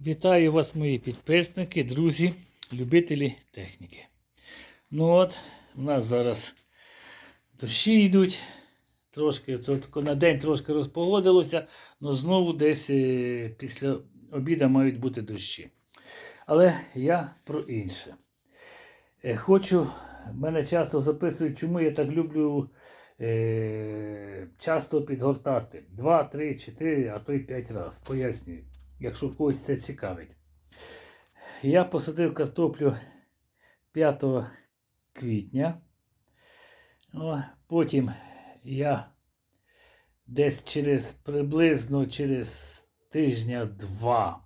Вітаю вас, мої підписники, друзі, любителі техніки. Ну от, у нас зараз дощі йдуть. Трошки це на день трошки розпогодилося, але знову десь е, після обіду мають бути дощі. Але я про інше. Е, Хочу, мене часто записують, чому я так люблю е, часто підгортати. Два, три, чотири, а то й п'ять разів. Пояснюю, якщо когось це цікавить. Я посадив картоплю 5 квітня. О, потім я десь через приблизно через тижня два.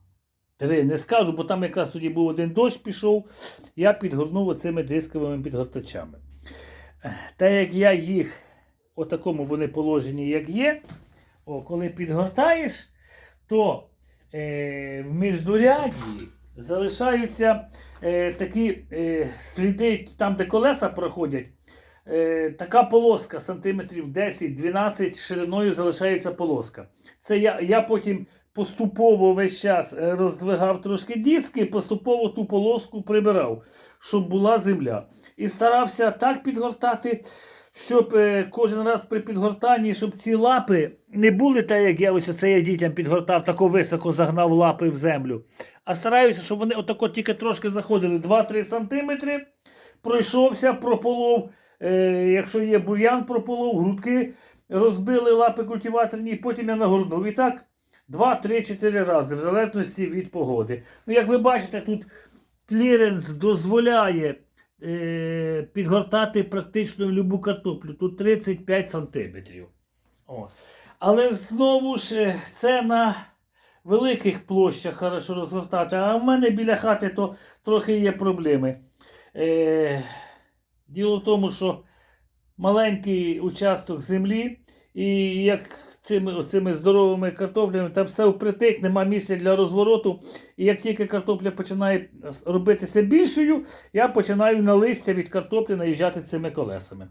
Три не скажу, бо там якраз тоді був один дощ пішов, я підгорнув оцими дисковими підгортачами. Та як я їх, у такому вони положені, як є, о, коли підгортаєш, то в міждуряді залишаються е, такі е, сліди, там, де колеса проходять. Е, така полоска сантиметрів 10-12 шириною залишається полоска. Це я, я потім поступово весь час е, роздвигав трошки диски, поступово ту полоску прибирав, щоб була земля. І старався так підгортати, щоб е, кожен раз при підгортанні, щоб ці лапи не були так, як я ось оце я дітям підгортав, тако високо загнав лапи в землю. А стараюся, щоб вони отако тільки трошки заходили 2-3 сантиметри, пройшовся, прополов. Е, якщо є бур'ян, прополов, грудки розбили лапи культиваторні, потім я нагорнув. І так 2-3-4 рази, в залежності від погоди. Ну, як ви бачите, тут кліренс дозволяє підгортати практично любу картоплю. Тут 35 сантиметрів. Але знову ж е, це на великих площах хорошо розгортати. А в мене біля хати то трохи є проблеми. Е, Діло в тому, що маленький участок землі, і як цими оцими здоровими картоплями, там все впритик, нема місця для розвороту. І як тільки картопля починає робитися більшою, я починаю на листя від картоплі наїжджати цими колесами.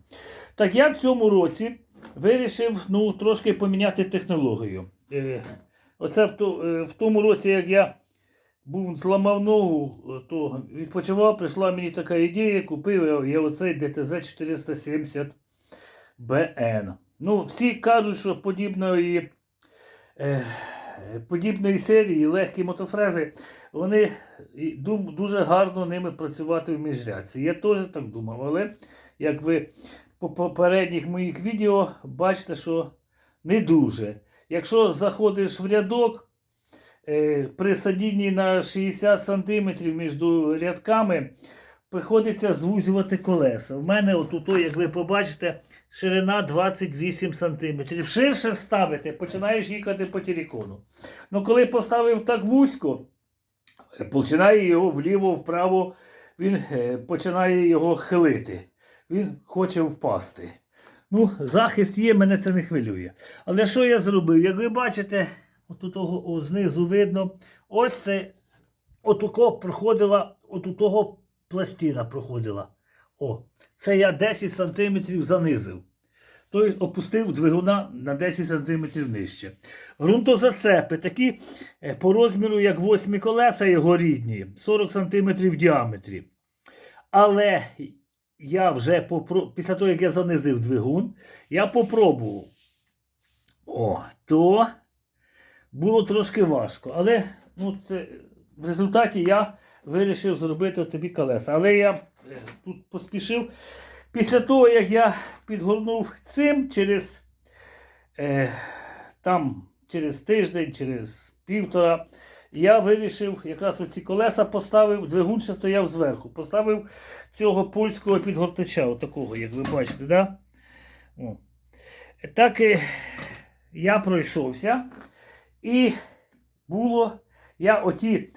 Так я в цьому році вирішив ну, трошки поміняти технологію. Е, Оце в, ту- е, в тому році, як я був зламав ногу, то відпочивав, прийшла мені така ідея, купив я, я оцей ДТЗ 470 БН. Ну, всі кажуть, що подібної, е, подібної серії легкі мотофрези, вони дуже гарно ними працювати в міжрядці. Я теж так думав, але як ви по попередніх моїх відео бачите, що не дуже. Якщо заходиш в рядок, Е, при садінні на 60 см між рядками приходиться звузювати колеса. В мене отут, як ви побачите, ширина 28 см. Ширше ставити, починаєш їхати по телефону. Ну, коли поставив так вузько, починає його вліво-вправо, він е, починає його хилити. Він хоче впасти. Ну, захист є, мене це не хвилює. Але що я зробив? Як ви бачите, От того о, знизу видно. Ось це отуко проходила, от у того пластина проходила. О, це я 10 см занизив. Тобто опустив двигуна на 10 см нижче. Грунтозацепи такі е, по розміру, як восьмі колеса його рідні, 40 см в діаметрі. Але я вже попро... після того, як я занизив двигун, я попробував. О, то було трошки важко. Але ну, це, в результаті я вирішив зробити тобі колеса. Але я е, тут поспішив. Після того, як я підгорнув цим через е, там, через тиждень, через півтора, я вирішив якраз оці колеса поставив, двигун ще стояв зверху. Поставив цього польського підгортача, отакого, як ви бачите. Да? О. Так і я пройшовся. І було, я оті е,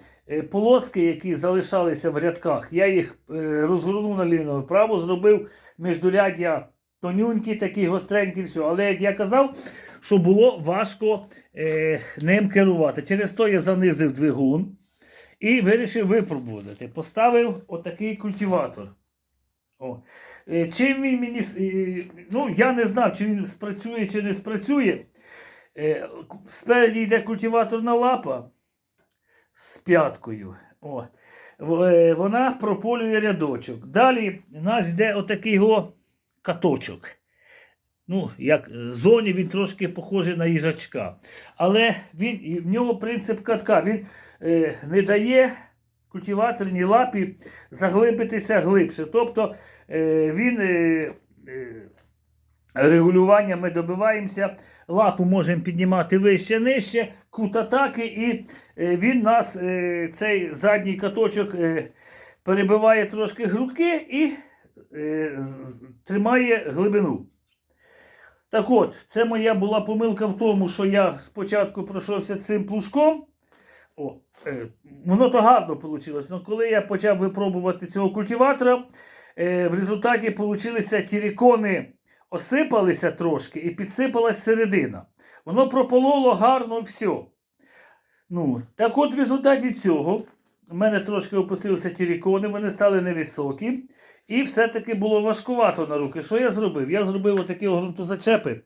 полоски, які залишалися в рядках, я їх е, розгорнув на лінове право, зробив міждуряддя тонюнькі, такі гостренькі, все. Але як я казав, що було важко е, ним керувати. Через то я занизив двигун і вирішив випробувати. Поставив отакий культиватор. О. Е, Чим він мені. е, Ну, я не знав, чи він спрацює, чи не спрацює. Е, Спереді йде культиваторна лапа, з п'яткою. О. Е, Вона прополює рядочок. Далі у нас йде отакий го каточок. Ну, як е, зоні він трошки похожий на їжачка. Але він, в нього принцип катка. Він е, не дає культиваторній лапі заглибитися глибше. Тобто е, він е, регулювання ми добиваємося, лапу можемо піднімати вище, нижче, кут атаки, і е, він нас, е, цей задній каточок, е, перебиває трошки грудки і тримає глибину. Так от, це моя була помилка в тому, що я спочатку пройшовся цим плужком. О, е, воно то гарно вийшло. Але коли я почав випробувати цього культиватора, е, в результаті получилися тірікони осипалися трошки і підсипалась середина. Воно пропололо гарно все. Ну, так от в результаті цього в мене трошки опустилися тірікони, вони стали невисокі. І все-таки було важкувато на руки. Що я зробив? Я зробив отакі ґрунтозачепи.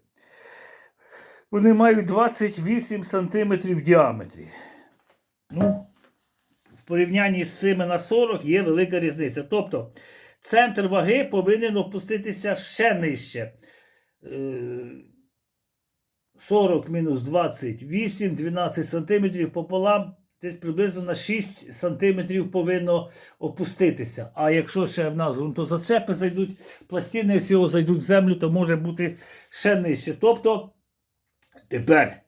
Вони мають 28 см в діаметрі. Ну, в порівнянні з цими на 40 є велика різниця. Тобто центр ваги повинен опуститися ще нижче. Е, 40 мінус 28, 12 см пополам, десь приблизно на 6 см повинно опуститися. А якщо ще в нас ґрунтозацепи зайдуть, пластини всього зайдуть в землю, то може бути ще нижче. Тобто, тепер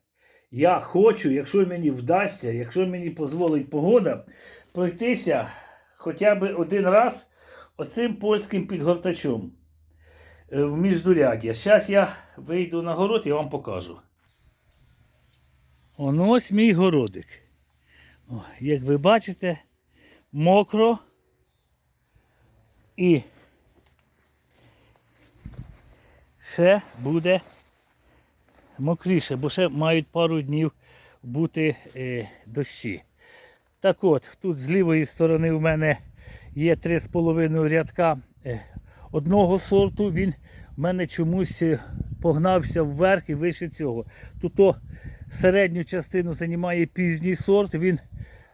я хочу, якщо мені вдасться, якщо мені дозволить погода, пройтися хоча б один раз оцим польським підгортачом е, в міждуряддя. Зараз я вийду на город і вам покажу. Оно ось мій городик. О, як ви бачите, мокро і ще буде мокріше, бо ще мають пару днів бути е, дощі. Так от, тут з лівої сторони в мене є 3,5 рядка е, одного сорту. Він в мене чомусь е, погнався вверх і вище цього. Тут середню частину займає пізній сорт. Він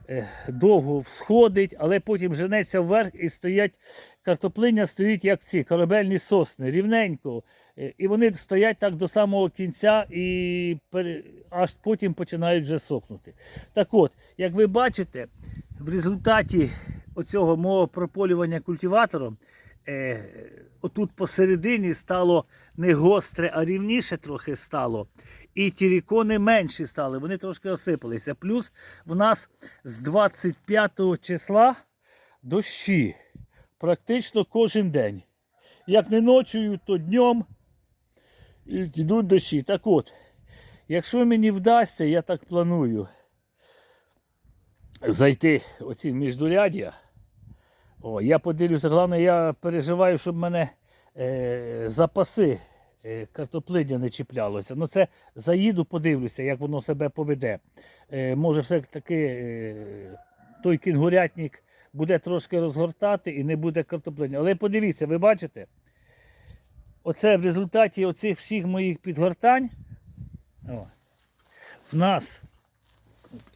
е, довго всходить, але потім женеться вверх і стоять. Картоплиня стоїть як ці корабельні сосни, рівненько. І вони стоять так до самого кінця і аж потім починають вже сохнути. Так от, як ви бачите, в результаті оцього мого прополювання культиватором, е, отут посередині стало не гостре, а рівніше трохи стало. І тірікони менші стали, вони трошки осипалися. Плюс в нас з 25 числа дощі практично кожен день. Як не ночою, то днем йдуть дощі. Так от, якщо мені вдасться, я так планую зайти оці міждуряддя, о, я подивлюся, головне, я переживаю, щоб мене е, запаси е, картоплидня не чіплялося. Ну це заїду, подивлюся, як воно себе поведе. Е, може, все-таки е, той кінгурятник буде трошки розгортати і не буде картоплиня. Але подивіться, ви бачите? Оце в результаті оцих всіх моїх підгортань. О, в нас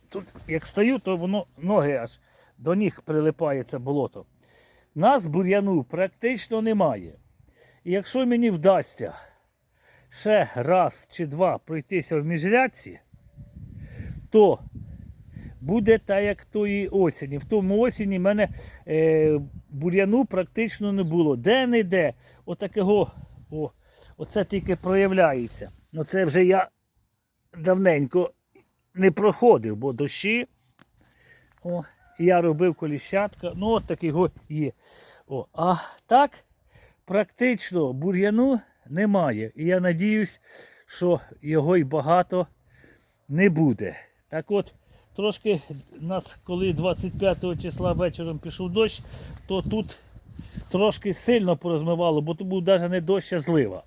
тут, як стою, то воно ноги аж до ніг прилипає це болото. Нас бур'яну практично немає. І якщо мені вдасться ще раз чи два пройтися в міжрядці, то буде так, як тої осені. В тому осені в мене е, бур'яну практично не було. Де-не-де. Отакого, о, оце тільки проявляється. Ну це вже я давненько не проходив, бо дощі. О, і я робив коліщатка. Ну, от такого є. О, а так, практично бур'яну немає. І я надіюсь, що його й багато не буде. Так от, трошки нас, коли 25 числа вечором пішов дощ, то тут трошки сильно порозмивало, бо то був навіть не дощ, а злива.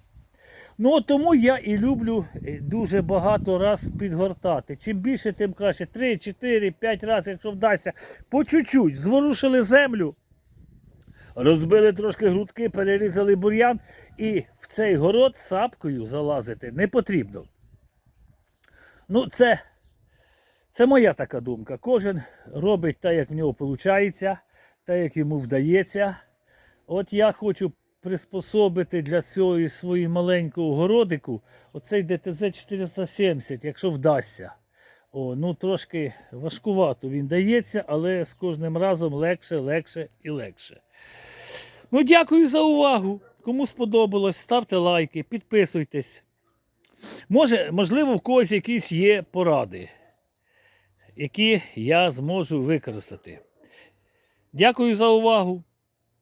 Ну, тому я і люблю е, дуже багато раз підгортати. Чим більше, тим краще. 3, 4, 5 разів, якщо вдасться, по чуть-чуть зворушили землю, розбили трошки грудки, перерізали бур'ян, і в цей город сапкою залазити не потрібно. Ну, це Це моя така думка. Кожен робить так, як в нього виходить, так, як йому вдається. От я хочу приспособити для цього і свою маленького городику оцей ДТЗ 470, якщо вдасться. О, ну трошки важкувато він дається, але з кожним разом легше, легше і легше. Ну, дякую за увагу. Кому сподобалось, ставте лайки, підписуйтесь. Може, можливо, в когось якісь є поради, які я зможу використати. Дякую за увагу.